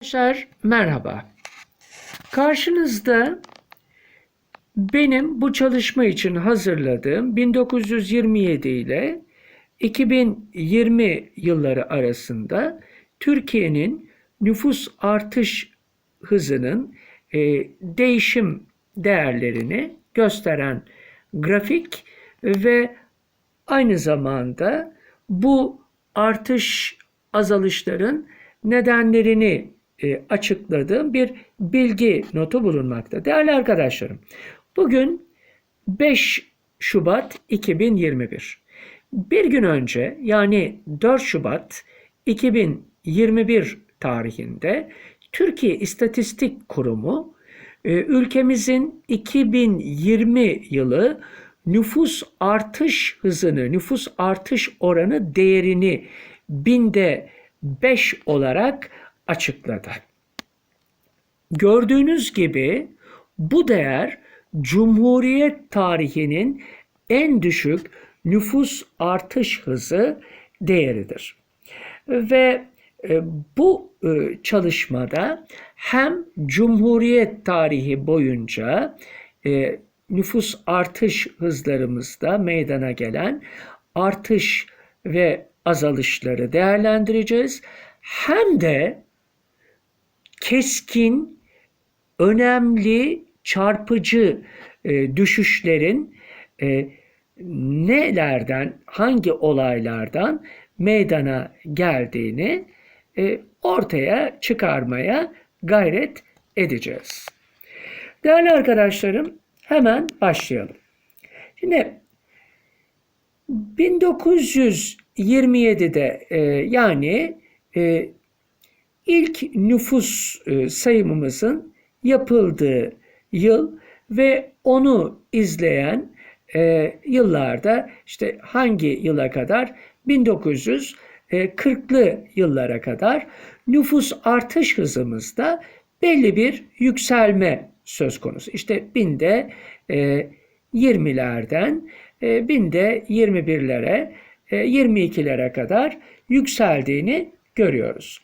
Arkadaşlar merhaba. Karşınızda benim bu çalışma için hazırladığım 1927 ile 2020 yılları arasında Türkiye'nin nüfus artış hızının e, değişim değerlerini gösteren grafik ve aynı zamanda bu artış azalışların nedenlerini e, açıkladığım bir bilgi notu bulunmakta. Değerli arkadaşlarım, bugün 5 Şubat 2021. Bir gün önce yani 4 Şubat 2021 tarihinde Türkiye İstatistik Kurumu e, ülkemizin 2020 yılı nüfus artış hızını, nüfus artış oranı değerini binde 5 olarak açıkladı. Gördüğünüz gibi bu değer Cumhuriyet tarihinin en düşük nüfus artış hızı değeridir. Ve e, bu e, çalışmada hem Cumhuriyet tarihi boyunca e, nüfus artış hızlarımızda meydana gelen artış ve azalışları değerlendireceğiz. Hem de keskin, önemli, çarpıcı e, düşüşlerin e, nelerden, hangi olaylardan meydana geldiğini e, ortaya çıkarmaya gayret edeceğiz. Değerli arkadaşlarım hemen başlayalım. Şimdi 1927'de e, yani e, ilk nüfus e, sayımımızın yapıldığı yıl ve onu izleyen e, yıllarda işte hangi yıla kadar 1940'lı yıllara kadar nüfus artış hızımızda belli bir yükselme söz konusu. İşte binde e, 20'lerden e, binde 21'lere, e, 22'lere kadar yükseldiğini görüyoruz.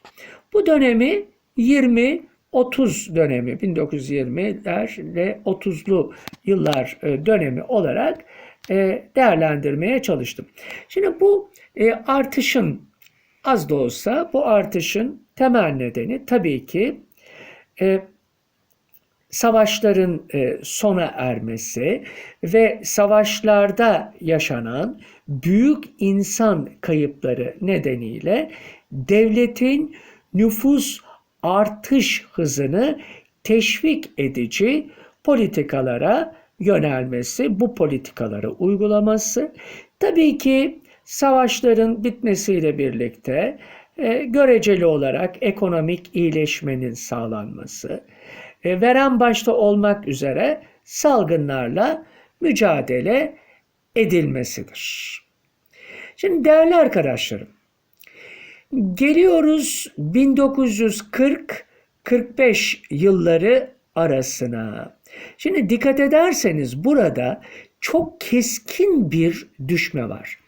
Bu dönemi 20-30 dönemi 1920'ler ve 30'lu yıllar e, dönemi olarak e, değerlendirmeye çalıştım. Şimdi bu e, artışın az da olsa bu artışın temel nedeni tabii ki savaşların sona ermesi ve savaşlarda yaşanan büyük insan kayıpları nedeniyle devletin nüfus artış hızını teşvik edici politikalara yönelmesi, bu politikaları uygulaması tabii ki savaşların bitmesiyle birlikte e, göreceli olarak ekonomik iyileşmenin sağlanması, e, veren başta olmak üzere salgınlarla mücadele edilmesidir. Şimdi değerli arkadaşlarım, Geliyoruz 1940-45 yılları arasına. Şimdi dikkat ederseniz burada çok keskin bir düşme var.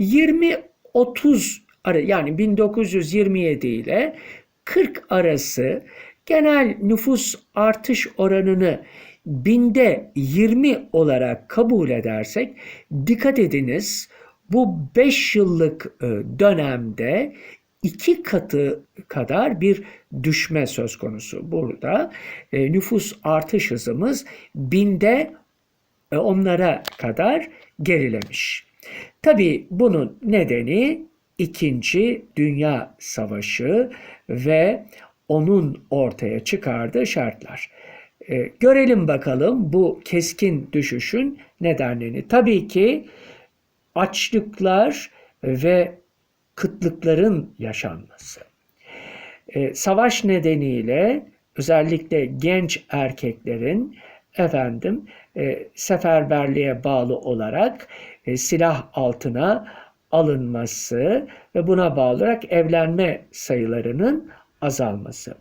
20-30 yani 1927 ile 40 arası genel nüfus artış oranını binde 20 olarak kabul edersek dikkat ediniz bu 5 yıllık e, dönemde iki katı kadar bir düşme söz konusu. Burada e, nüfus artış hızımız binde e, onlara kadar gerilemiş. Tabii bunun nedeni İkinci Dünya Savaşı ve onun ortaya çıkardığı şartlar. E, görelim bakalım bu keskin düşüşün nedenlerini. Tabii ki açlıklar ve kıtlıkların yaşanması. E, savaş nedeniyle özellikle genç erkeklerin efendim e, seferberliğe bağlı olarak e, silah altına alınması ve buna bağlı olarak evlenme sayılarının azalması.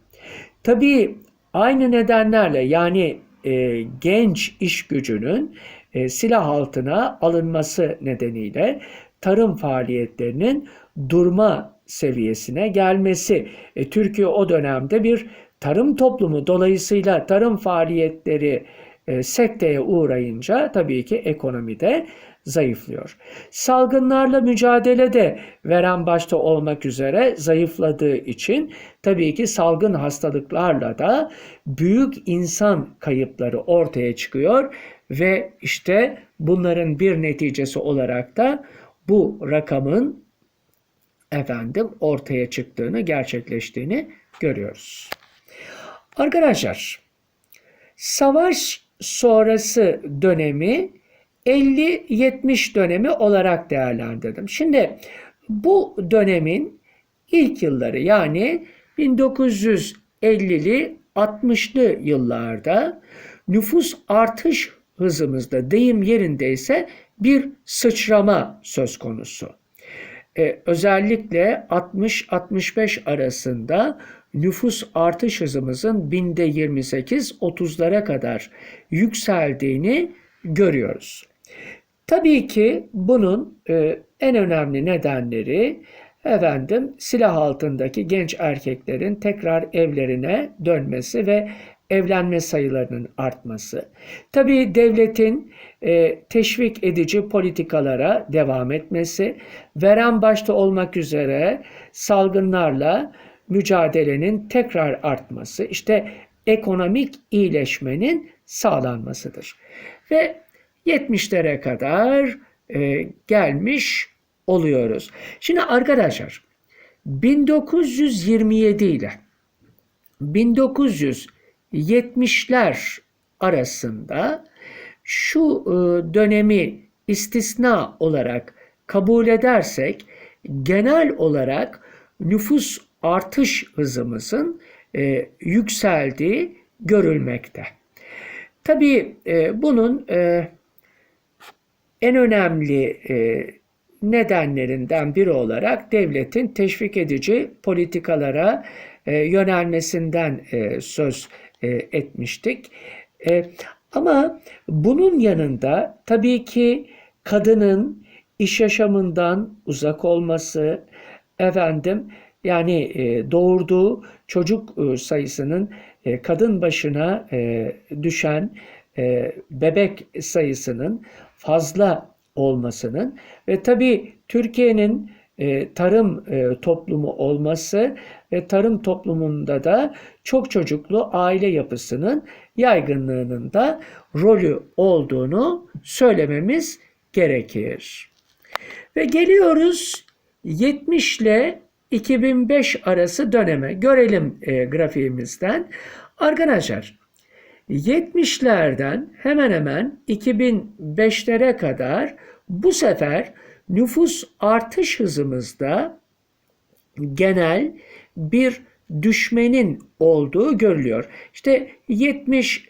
Tabii aynı nedenlerle yani e, genç iş gücünün e, silah altına alınması nedeniyle tarım faaliyetlerinin durma seviyesine gelmesi. E, Türkiye o dönemde bir tarım toplumu dolayısıyla tarım faaliyetleri e, sekteye uğrayınca tabii ki ekonomide zayıflıyor. Salgınlarla mücadelede veren başta olmak üzere zayıfladığı için tabii ki salgın hastalıklarla da büyük insan kayıpları ortaya çıkıyor ve işte bunların bir neticesi olarak da bu rakamın efendim ortaya çıktığını, gerçekleştiğini görüyoruz. Arkadaşlar, savaş sonrası dönemi 50-70 dönemi olarak değerlendirdim. Şimdi bu dönemin ilk yılları yani 1950'li 60'lı yıllarda nüfus artış hızımızda deyim yerindeyse bir sıçrama söz konusu. Ee, özellikle 60-65 arasında nüfus artış hızımızın binde 28-30'lara kadar yükseldiğini görüyoruz. Tabii ki bunun e, en önemli nedenleri efendim silah altındaki genç erkeklerin tekrar evlerine dönmesi ve evlenme sayılarının artması. Tabii devletin e, teşvik edici politikalara devam etmesi, veren başta olmak üzere salgınlarla mücadelenin tekrar artması, işte ekonomik iyileşmenin sağlanmasıdır. Ve 70'lere kadar e, gelmiş oluyoruz. Şimdi arkadaşlar 1927 ile 1970'ler arasında şu e, dönemi istisna olarak kabul edersek genel olarak nüfus artış hızımızın e, yükseldiği görülmekte. Tabii e, bunun en önemli nedenlerinden biri olarak devletin teşvik edici politikalara yönelmesinden e, söz e, etmiştik. E, ama bunun yanında tabii ki kadının iş yaşamından uzak olması, efendim yani e, doğurduğu çocuk sayısının kadın başına düşen bebek sayısının fazla olmasının ve tabii Türkiye'nin e, tarım e, toplumu olması ve tarım toplumunda da çok çocuklu aile yapısının yaygınlığının da rolü olduğunu söylememiz gerekir. Ve geliyoruz 70 ile 2005 arası döneme. Görelim e, grafiğimizden. Arkadaşlar 70'lerden hemen hemen 2005'lere kadar bu sefer nüfus artış hızımızda genel bir düşmenin olduğu görülüyor. İşte 70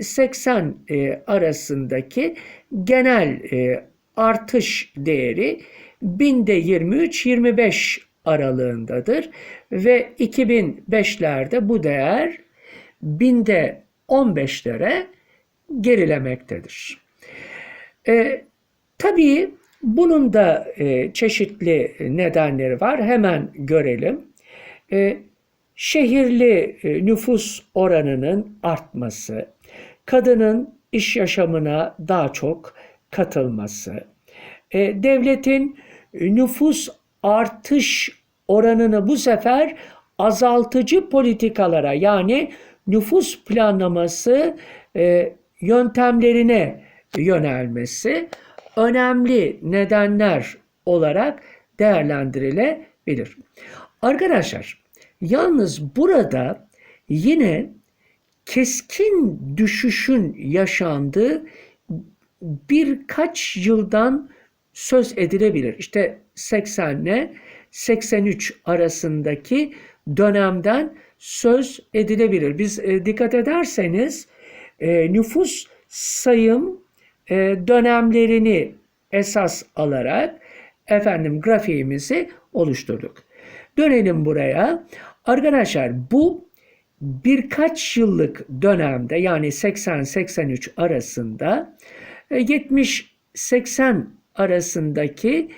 80 e, e, arasındaki genel e, artış değeri binde 23-25 aralığındadır ve 2005'lerde bu değer binde 15'lere gerilemektedir. E, tabii bunun da e, çeşitli nedenleri var. Hemen görelim. E, şehirli e, nüfus oranının artması, kadının iş yaşamına daha çok katılması, e, devletin nüfus artış oranını bu sefer azaltıcı politikalara yani nüfus planlaması e, yöntemlerine yönelmesi önemli nedenler olarak değerlendirilebilir. Arkadaşlar yalnız burada yine keskin düşüşün yaşandığı birkaç yıldan söz edilebilir. İşte 80 ile 83 arasındaki dönemden söz edilebilir. Biz e, dikkat ederseniz e, nüfus sayım e, dönemlerini esas alarak efendim grafiğimizi oluşturduk. Dönelim buraya. Arkadaşlar bu birkaç yıllık dönemde yani 80-83 arasında 70-80 e, arasındaki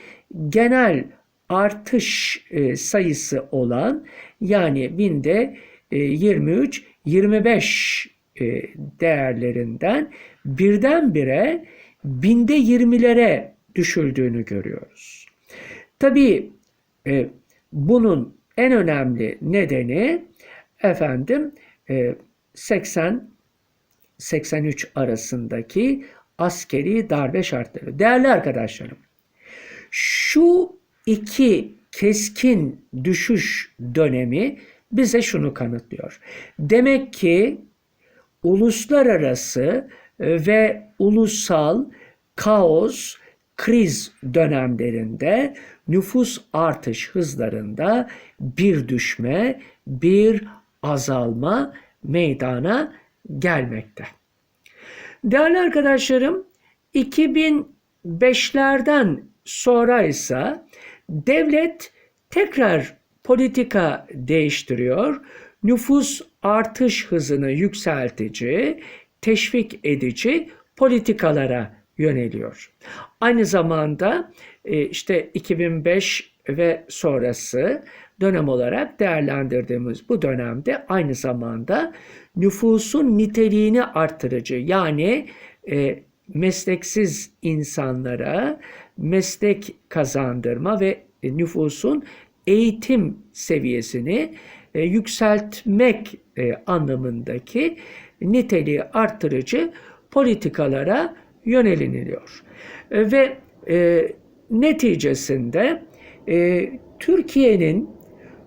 genel artış e, sayısı olan yani binde e, 23 25 e, değerlerinden birdenbire binde 20'lere düşüldüğünü görüyoruz. Tabii e, bunun en önemli nedeni efendim e, 80 83 arasındaki askeri darbe şartları. Değerli arkadaşlarım, şu iki keskin düşüş dönemi bize şunu kanıtlıyor. Demek ki uluslararası e, ve ulusal kaos, kriz dönemlerinde nüfus artış hızlarında bir düşme, bir azalma meydana gelmekte. Değerli arkadaşlarım, 2005'lerden sonra ise devlet tekrar politika değiştiriyor. Nüfus artış hızını yükseltici, teşvik edici politikalara yöneliyor. Aynı zamanda e, işte 2005 ve sonrası dönem olarak değerlendirdiğimiz bu dönemde aynı zamanda nüfusun niteliğini artırıcı yani e, mesleksiz insanlara meslek kazandırma ve nüfusun eğitim seviyesini e, yükseltmek e, anlamındaki niteliği artırıcı politikalara yöneliniyor. E, ve e, neticesinde e, Türkiye'nin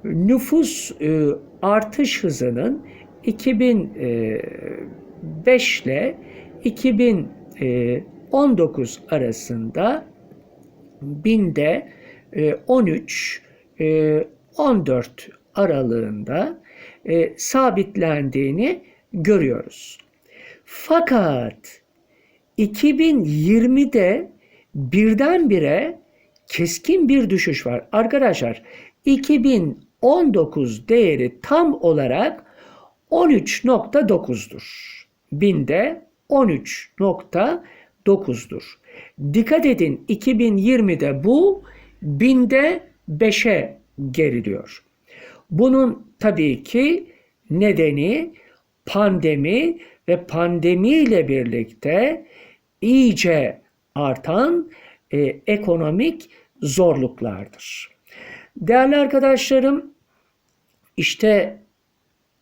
nüfus e, artış hızının 2005 ile 2019 arasında binde 13 14 aralığında e, sabitlendiğini görüyoruz. Fakat 2020'de birdenbire keskin bir düşüş var. Arkadaşlar 2019 değeri tam olarak 13.9'dur. Binde 13.9'dur. Dikkat edin 2020'de bu binde 5'e geriliyor. Bunun tabii ki nedeni pandemi ve pandemiyle birlikte iyice artan e, ekonomik zorluklardır. Değerli arkadaşlarım, işte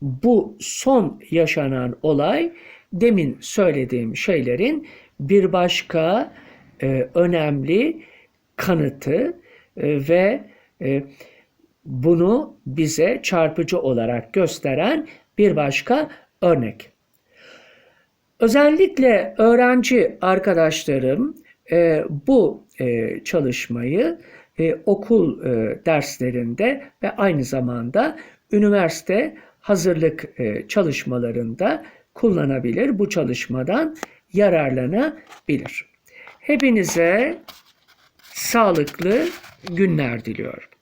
bu son yaşanan olay demin söylediğim şeylerin bir başka e, önemli kanıtı e, ve e, bunu bize çarpıcı olarak gösteren bir başka örnek. Özellikle öğrenci arkadaşlarım e, bu e, çalışmayı e, okul e, derslerinde ve aynı zamanda üniversite hazırlık e, çalışmalarında kullanabilir. Bu çalışmadan yararlanabilir. Hepinize sağlıklı günler diliyorum.